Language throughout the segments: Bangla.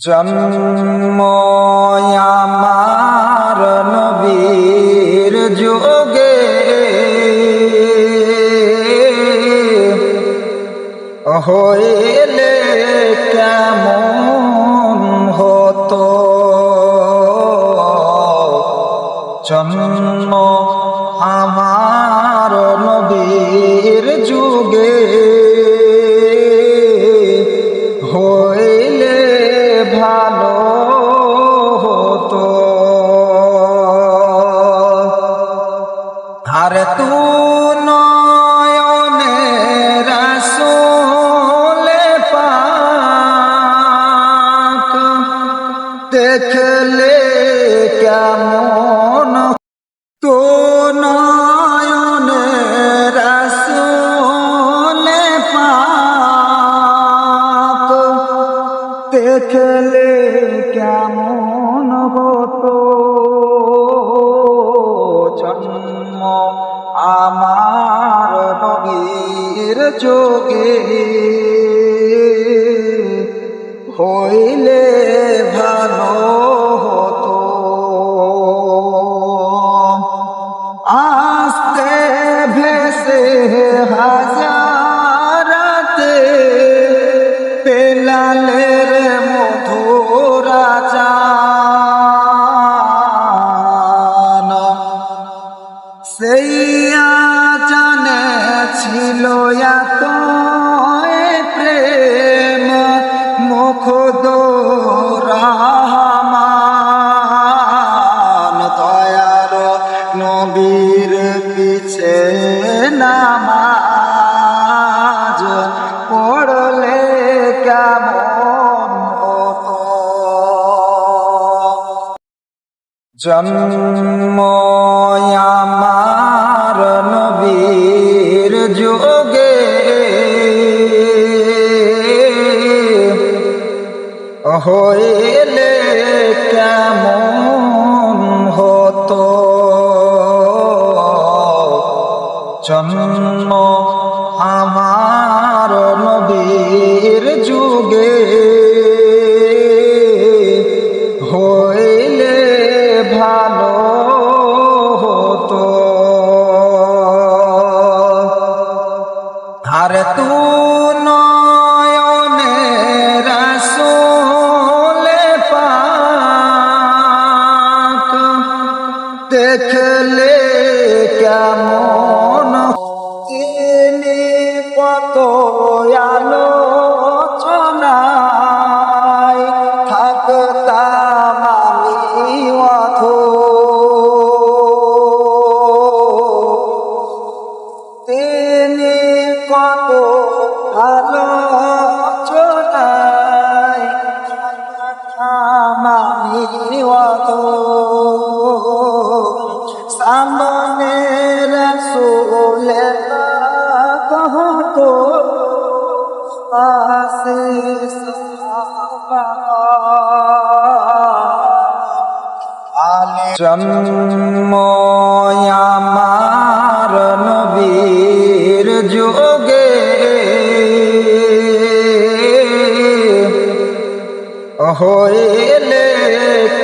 জন্ম আমার নবীর যোগে। হইলে কেমন হতো? জন্ম আর তু নয়নে রসোলে পাক দেখলে কেমন তো নয়নে রসোলে পাক দেখলে আমার নবীর যোগে হইলে নামাজ পড়লে কেমন হতো? জন্ম নবীর যোগে হইলে কেমন আর তু নয়নে রসোলে পাক। দেখলে কেমন কহতো পাশে আমার নবীর যোগে হইলে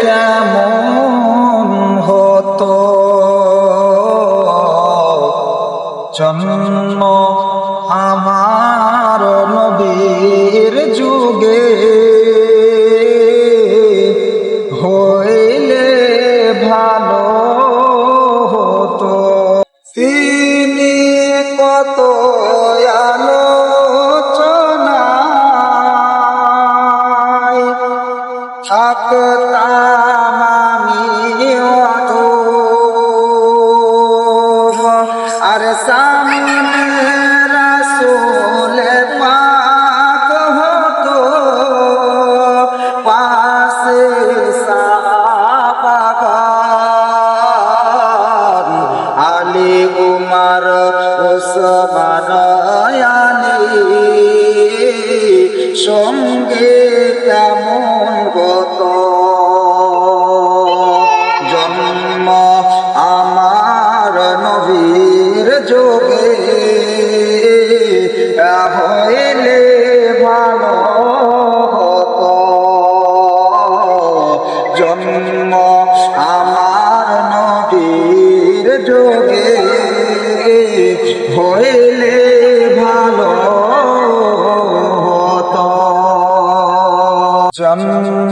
কেমন হতো জন্ম আমার নবীর যুগে হইলে ভালো হতো। তিনি কত আলোচনায় আর সামনে রসুলে হইলে ভালো হতো। জন্ম আমার নবীর যোগে হইলে ভালো হতো। জন্ম